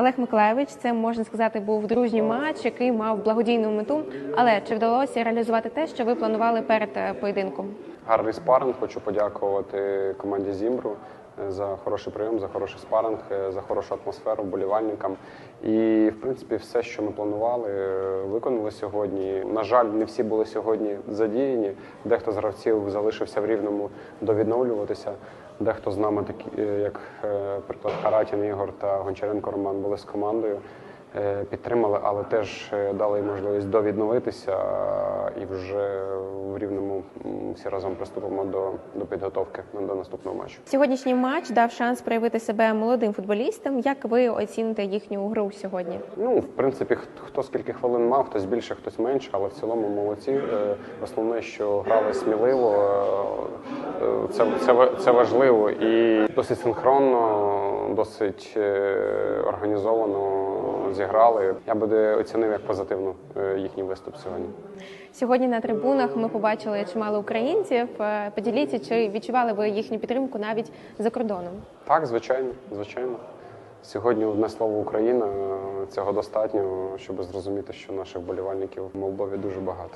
Олег Миколаєвич, це можна сказати, був дружній матч, який мав благодійну мету. Але чи вдалося реалізувати те, що ви планували перед е, поєдинком? Гарний спаринг. Хочу подякувати команді Зімбру за хороший прийом, за хороший спаринг, е, за хорошу атмосферу вболівальникам. І, в принципі, все, що ми планували, е, виконали сьогодні. На жаль, не всі були сьогодні задіяні. Дехто з гравців залишився в рівному довідновлюватися. Дехто з нами, такі, е, як приклад Харатін Ігор та Гончаренко Роман, були з командою. Е, Підтримали, але теж е, дали можливість довідновитися і вже в рівному всі разом приступимо до, до підготовки до наступного матчу. Сьогоднішній матч дав шанс проявити себе молодим футболістам. Як ви оціните їхню гру сьогодні? Ну, в принципі, хто- скільки хвилин мав, хтось більше, хтось менше, але в цілому молодці. Е, Основне, що грали сміливо, е, е, це, це, це важливо і досить синхронно, досить е, зіграли. Я би оцінив як позитивно е, їхній виступ сьогодні. Сьогодні на трибунах ми побачили чимало українців. Е, Поділіться, чи відчували ви їхню підтримку навіть за кордоном? Так, звичайно, звичайно. Сьогодні одне слово Україна. Цього достатньо, щоб зрозуміти, що наших болівальників в Молдові дуже багато.